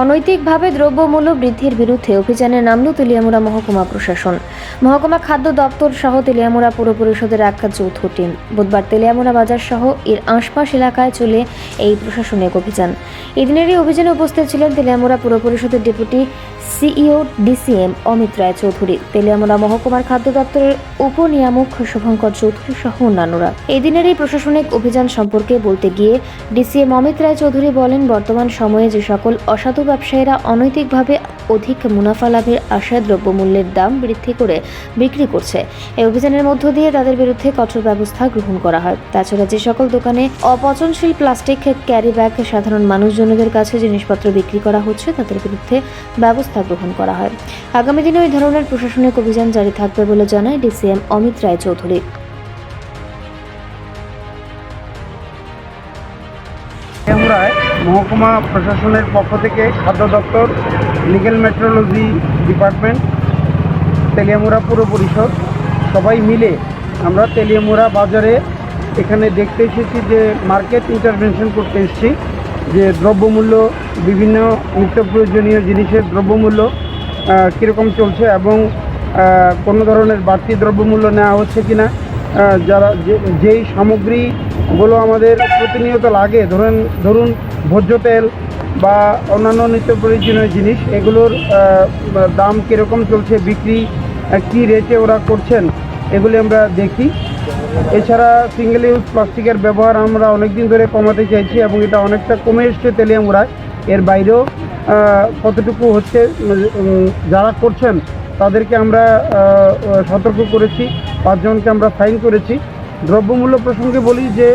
অনৈতিকভাবে দ্রব্যমূল্য বৃদ্ধির বিরুদ্ধে অভিযানে নামল তেলিয়ামুড়া মহকুমা প্রশাসন। মহকুমা খাদ্য দপ্তর সহ তেলিয়ামুড়া পুর পরিষদের এক যৌথ টিম। বুধবার তেলিয়ামুড়া বাজার সহ এর আশপাশ এলাকায় চলে এই প্রশাসনিক অভিযান। এদিনের এই অভিযানে উপস্থিত ছিলেন তেলিয়ামুড়া পুর পরিষদের deputy CEO DCM Amit Roy Chowdhury. Teliamura মহকুমার খাদ্য দপ্তরের উপনিয়ামক শুভঙ্কর চৌধুরী সহ অন্যান্যরা। এদিনের এই প্রশাসনিক অভিযান সম্পর্কে বলতে গিয়ে ডিসিএম অমিত রায় চৌধুরী বলেন, বর্তমান সময়ে যে সকল অসাধু ব্যবসায়ীরা অনৈতিকভাবে অধিক মুনাফা লাভের আশায় দ্রব্যমূল্যের দাম বৃদ্ধি করে বিক্রি করছে। এই অভিযানের মধ্য দিয়ে তাদের বিরুদ্ধে কঠোর ব্যবস্থা গ্রহণ করা হয়। তাছাড়া যে সকল দোকানে অপচনশীল প্লাস্টিক, ক্যারি ব্যাগ, সাধারণ মানুষজনদের কাছে জিনিসপত্র বিক্রি করা হচ্ছে, তাদের বিরুদ্ধে ব্যবস্থা গ্রহণ করা হয়। আগামী দিনে ওই ধরনের প্রশাসনিক অভিযান জারি থাকবে বলে জানায় ডিসিএম অমিত রায় চৌধুরী। মহকুমা প্রশাসনের পক্ষ থেকে খাদ্য দপ্তর লিগেল মেট্রোলজি ডিপার্টমেন্ট তেলিয়ামুড়া পুর পরিষদ, সবাই মিলে আমরা তেলিয়ামুড়া বাজারে এখানে দেখতে এসেছি যে মার্কেট ইন্টারভেনশন করতে এসেছি, যে দ্রব্যমূল্য, বিভিন্ন নিত্য প্রয়োজনীয় জিনিসের দ্রব্যমূল্য কীরকম চলছে এবং কোনো ধরনের বাড়তি দ্রব্যমূল্য নেওয়া হচ্ছে কিনা যারা যেই সামগ্রীগুলো আমাদের প্রতিনিয়ত লাগে। ধরুন ধরুন ভোজ্য তেল বা অন্যান্য নিত্য প্রয়োজনীয় জিনিস, এগুলোর দাম কীরকম চলছে, বিক্রি কী রেটে ওরা করছেন, এগুলি আমরা দেখি। এছাড়া সিঙ্গেল ইউজ প্লাস্টিকের ব্যবহার আমরা অনেক দিন ধরে কমাতে চাইছি এবং এটা অনেকটা কমে এসছে তেলিয়ামুড়ায় এর বাইরেও কতটুকু হচ্ছে যারা করছেন, তাদেরকে আমরা সতর্ক করেছি, পাঁচজনকে আমরা ফাইন করেছি। দ্রব্যমূল্য প্রসঙ্গে বলি যে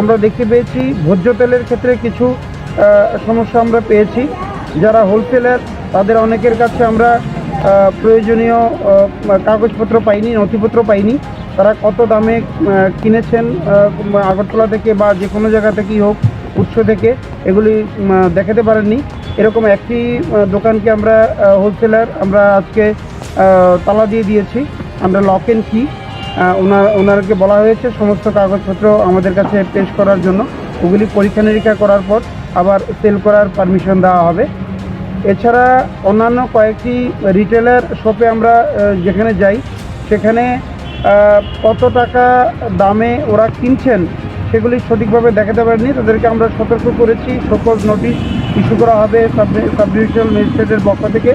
আমরা দেখতে পেয়েছি ভোজ্য তেলের ক্ষেত্রে কিছু সমস্যা আমরা পেয়েছি। যারা হোলসেলার তাদের অনেকের কাছে আমরা প্রয়োজনীয় কাগজপত্র পাইনি, নথিপত্র পাইনি। তারা কত দামে কিনেছেন আগরতলা থেকে বা যে কোনো জায়গা থেকেই হোক, উৎস থেকে, এগুলি দেখাতে পারেননি। এরকম একটি দোকানকে আমরা হোলসেলার আমরা আজকে তালা দিয়ে দিয়েছি। আমরা লক এন্ড কি ওনার ওনারকে বলা হয়েছে সমস্ত কাগজপত্র আমাদের কাছে পেশ করার জন্য। ওগুলি পরীক্ষা নিরীক্ষা করার পর আবার সেল করার পারমিশন দেওয়া হবে। এছাড়া অন্যান্য কয়েকটি রিটেলার শপে আমরা যেখানে যাই, সেখানে কত টাকা দামে ওরা কিনছেন সেগুলি সঠিকভাবে দেখাতে পারেনি তাদেরকে আমরা সতর্ক করেছি, সকল নোটিশ ইস্যু করা হবে সাব ডিভিশনাল ম্যাজিস্ট্রেটের পক্ষ থেকে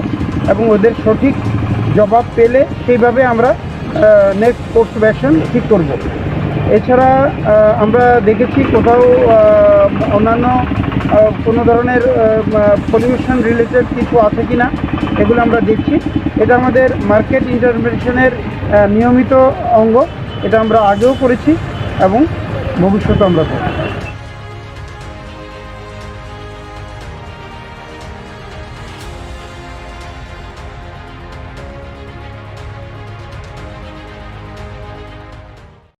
এবং ওদের সঠিক জবাব পেলে সেইভাবে আমরা নেক্সট কোর্স অফ অ্যাকশন ঠিক করব। এছাড়া আমরা দেখেছি কোথাও অন্যান্য কোনো ধরনের পলিউশন রিলেটেড কিছু আছে কি না এগুলো আমরা দেখছি। এটা আমাদের মার্কেট ইন্টারভেনশনের নিয়মিত অঙ্গ। এটা আমরা আগেও করেছি এবং ভবিষ্যতে আমরা করব।